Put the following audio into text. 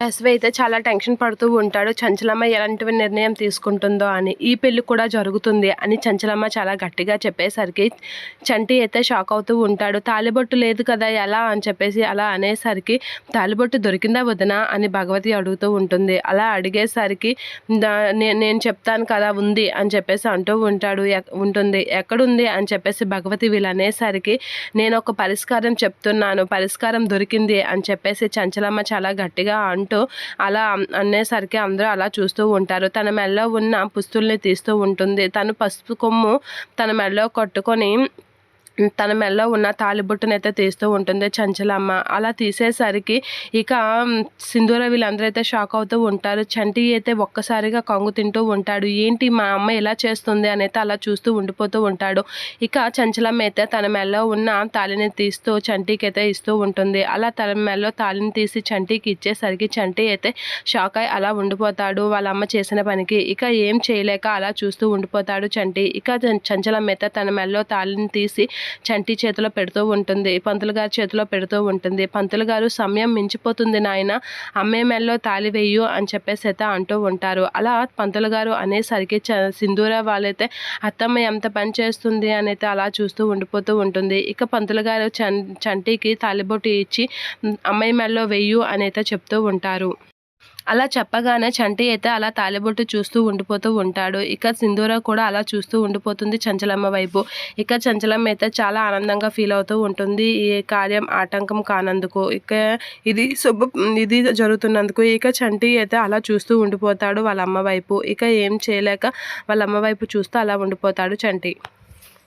SV అయితే చాలా tension పడుతూ ఉంటాడు. చంచలమ్మ ఎలాంటి నిర్ణయం తీసుకుంటుందో అని. ఈ పెళ్ళి కూడా జరుగుతుంది అని చంచలమ్మ చాలా గట్టిగా చెప్పేసరికి చంటి అయితే షాక్ అవుతూ ఉంటాడు. తాలిబొట్టు లేదు కదా ఎలా? అని చెప్పేసి అలా అనేసరికి తాలిబొట్టు దొరికిందా వదినా? అని భగవతి అడుగుతూ ఉంటుంది. అలా అడిగేసరికి నేను చెప్తాను కదా ఉంది అని చెప్పేసి అంటూ ఉంటాడు. "ఎక్- ఉంటుంది. ఎక్కడుంది? అని చెప్పేసి భగవతి వీళ్ళు అనేసరికి నేను ఒక పరిష్కారం చెప్తున్నాను. పరిష్కారం దొరికింది అని చెప్పేసి చంచలమ్మ చాలా గట్టిగా అంటూ అలా అనేసరికి అందరూ అలా చూస్తూ ఉంటారు. తన మెడలో ఉన్న పుస్తుల్ని తీస్తూ ఉంటుంది. తను పసుపు కొమ్ము తన మెడలో కట్టుకొని తన మెడలో ఉన్న తాలిబొట్టునైతే తీస్తూ ఉంటుంది చంచలమ్మ. అలా తీసేసరికి ఇక సింధూర వీళ్ళందరూ అయితే షాక్ అవుతూ ఉంటారు. చంటి అయితే ఒక్కసారిగా కంగు తింటూ ఉంటాడు. ఏంటి మా అమ్మ ఇలా చేస్తుంది అని అయితే అలా చూస్తూ ఉండిపోతూ ఉంటాడు. ఇక చంచలమ్మ అయితే తన మెడలో ఉన్న తాళిని తీస్తూ చంటికి అయితే ఇస్తూ ఉంటుంది. అలా తన మెల్లో తాళిని తీసి చంటికి ఇచ్చేసరికి చంటి అయితే షాక్ అయి అలా ఉండిపోతాడు వాళ్ళ అమ్మ చేసిన పనికి. ఇక ఏం చేయలేక అలా చూస్తూ ఉండిపోతాడు చంటి. ఇక చంచలమ్మ అయితే తన మెల్లో తాళిని తీసి చంటి చేతిలో పెడుతూ ఉంటుంది పంతులు గారి చేతిలో పెడుతూ ఉంటుంది. పంతులు గారు సమయం మించిపోతుంది నాయన అమ్మే మెల్లో తాళి వేయు అని చెప్పేసి అయితే అంటూ ఉంటారు. అలా పంతులు గారు అనేసరికి చ సింధూర వాళ్ళైతే అత్తమ్మ ఎంత పని చేస్తుంది? అని అయితే అలా చూస్తూ ఉండిపోతూ ఉంటుంది. ఇక పంతులు గారు చం చంటికి తాలిబొట్టు ఇచ్చి అమ్మాయి మెల్లో వెయ్యు అని అయితే చెప్తూ ఉంటారు. అలా చెప్పగానే చంటి అయితే అలా తాలిబొట్టు చూస్తూ ఉండిపోతూ ఉంటాడు. ఇక సింధూర కూడా అలా చూస్తూ ఉండిపోతుంది చంచలమ్మ వైపు. ఇక చంచలమ్మ అయితే చాలా ఆనందంగా ఫీల్ అవుతూ ఉంటుంది. ఈ కార్యం ఆటంకం కానందుకు. ఇక ఇది శుభ ఇది జరుగుతున్నందుకు ఇక చంటి అయితే అలా చూస్తూ ఉండిపోతాడు వాళ్ళ అమ్మ వైపు. ఇక ఏం చేయలేక వాళ్ళ అమ్మ వైపు చూస్తూ అలా ఉండిపోతాడు చంటి.